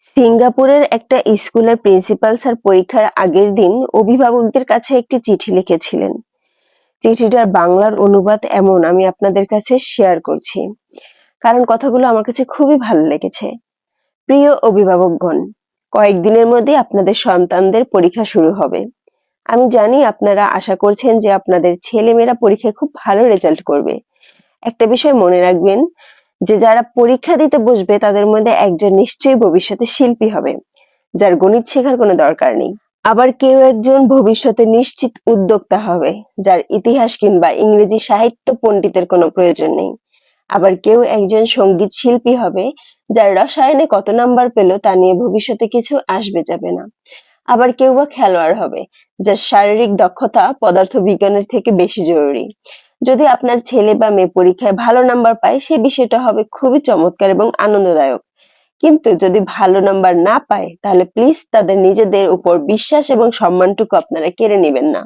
সিঙ্গাপুরের একটা স্কুলের প্রিন্সিপাল স্যার পরীক্ষার আগের দিন অভিভাবকদের কাছে একটি চিঠি লিখেছিলেন। চিঠিটার বাংলার অনুবাদ এমন আমি আপনাদের কাছে শেয়ার করছি। কারণ কথাগুলো আমার কাছে খুবই ভালো লেগেছে। প্রিয় অভিভাবকগণ, কয়েকদিনের মধ্যে আপনাদের সন্তানদের পরীক্ষা শুরু হবে। আমি জানি আপনারা আশা করছেন যে আপনাদের ছেলেমেয়েরা পরীক্ষায় খুব ভালো রেজাল্ট করবে। একটা বিষয় মনে রাখবেন যে যারা পরীক্ষা দিতে বসবে, তাদের মধ্যে একজন নিশ্চয়ই ভবিষ্যতে শিল্পী হবে, যার গণিত শেখার কোনো দরকার নেই। আবার কেউ একজন ভবিষ্যতে নিশ্চিত উদ্যোক্তা হবে, যার ইতিহাস কিংবা ইংরেজি সাহিত্য পণ্ডিতের কোনো প্রয়োজন নেই। আবার কেউ একজন সংগীত শিল্পী হবে, যার রসায়নে কত নাম্বার পেল তা নিয়ে ভবিষ্যতে কিছু আসবে যাবে না। আবার কেউ বা খেলোয়াড় হবে, যার শারীরিক দক্ষতা পদার্থ বিজ্ঞানের থেকে বেশি জরুরি। যদি আপনার ছেলে বা মেয়ে পরীক্ষায় ভালো নাম্বার পায়, সে বিষয়টা হবে খুবই চমৎকার এবং আনন্দদায়ক। কিন্তু যদি ভালো নাম্বার না পায়, তাহলে প্লিজ তাদের নিজেদের উপর বিশ্বাস এবং সম্মানটুকু আপনারা কেড়ে নেবেন না।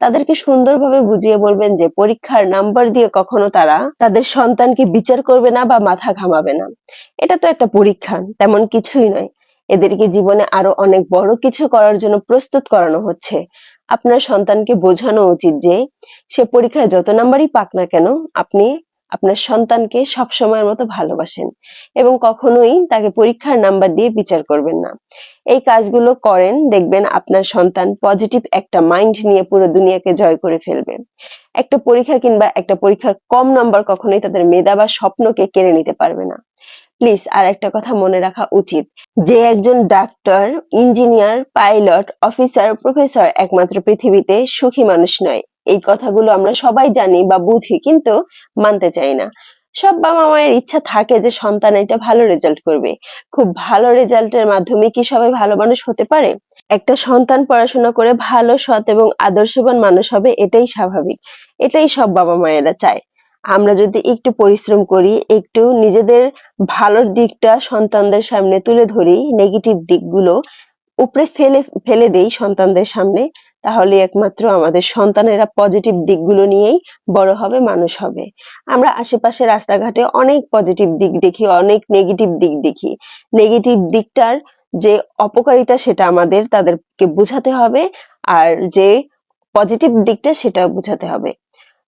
তাদেরকে সুন্দরভাবে বুঝিয়ে বলবেন যে পরীক্ষার নাম্বার দিয়ে কখনো তারা তাদের সন্তানকে বিচার করবে না বা মাথা ঘামাবে না। এটা তো একটা পরীক্ষা, তেমন কিছুই নয়। এদেরকে জীবনে আরও অনেক বড় কিছু করার জন্য প্রস্তুত করানো হচ্ছে। আপনার সন্তানকে বোঝানো উচিত যে সে পরীক্ষায় যত নাম্বারই পাক না কেন, আপনি আপনার সন্তানকে সব সময়ের মতো ভালোবাসেন এবং কখনোই তাকে পরীক্ষার নাম্বার দিয়ে বিচার করবেন না। এই কাজগুলো করেন, দেখবেন আপনার সন্তান পজিটিভ একটা মাইন্ড নিয়ে পুরো দুনিয়াকে জয় করে ফেলবে। একটা পরীক্ষা কিংবা একটা পরীক্ষার কম নাম্বার কখনোই তাদের মেধা বা স্বপ্নকে কেড়ে নিতে পারবে না। প্লিজ আর একটা কথা মনে রাখা উচিত। যে একজন doctor, engineer, pilot, officer, professor একমাত্র পৃথিবীতে সুখী মানুষ নয়। এই কথাগুলো আমরা সবাই জানি বা বুঝি কিন্তু মানতে চাই না। সব বাবা মায়ের ইচ্ছা থাকে যে সন্তান এটা ভালো রেজাল্ট করবে। খুব ভালো রেজাল্টের মাধ্যমে কি সবাই ভালো মানুষ হতে পারে? একটা সন্তান পড়াশোনা করে ভালো, সৎ এবং আদর্শবান মানুষ হবে এটাই স্বাভাবিক। এটাই সব বাবা মায়েরা চায়। আমরা যদি একটু পরিশ্রম করি, একটু নিজেদের ভালোর দিকটা সন্তানদের সামনে তুলে ধরি নেগেটিভ দিকগুলো উপরে ফেলে ফেলে দেই সন্তানদের সামনে, তাহলে একমাত্র আমাদের সন্তানেরা পজিটিভ দিকগুলো নিয়েই বড় হবে, মানুষ হবে। আমরা আশেপাশে রাস্তাঘাটে অনেক পজিটিভ দিক দেখি, অনেক নেগেটিভ দিক দেখি। নেগেটিভ দিকটার যে অপকারিতা সেটা আমাদের, তাদেরকে বোঝাতে হবে, আর যে পজিটিভ দিকটা সেটা বোঝাতে হবে।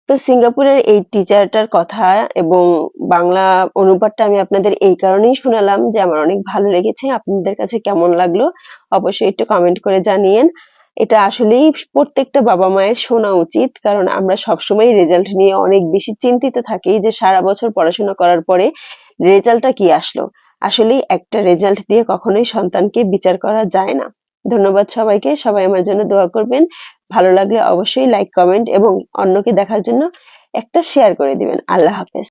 তো সিঙ্গাপুরের এই টিচারটার কথা এবং বাংলা অনুবাদটা আমি আপনাদের এই কারণেই শোনালাম যে আমার অনেক ভালো লেগেছে। আপনাদের কাছে কেমন লাগল অবশ্যই একটু কমেন্ট করে জানিয়েন। এটা আসলেই প্রত্যেকটা বাবা মায়ের শোনা উচিত, কারণ আমরা সবসময় রেজাল্ট নিয়ে অনেক বেশি চিন্তিত থাকি যে সারা বছর পড়াশোনা করার পরে রেজাল্টটা কি আসলো। আসলেই একটা রেজাল্ট দিয়ে কখনোই সন্তানকে বিচার করা যায় না। ধন্যবাদ সবাইকে। সবাই আমার জন্য দোয়া করবেন। ভালো লাগলে অবশ্যই লাইক কমেন্ট এবং অন্যকে দেখার জন্য একটা শেয়ার করে দিবেন। আল্লাহ হাফেজ।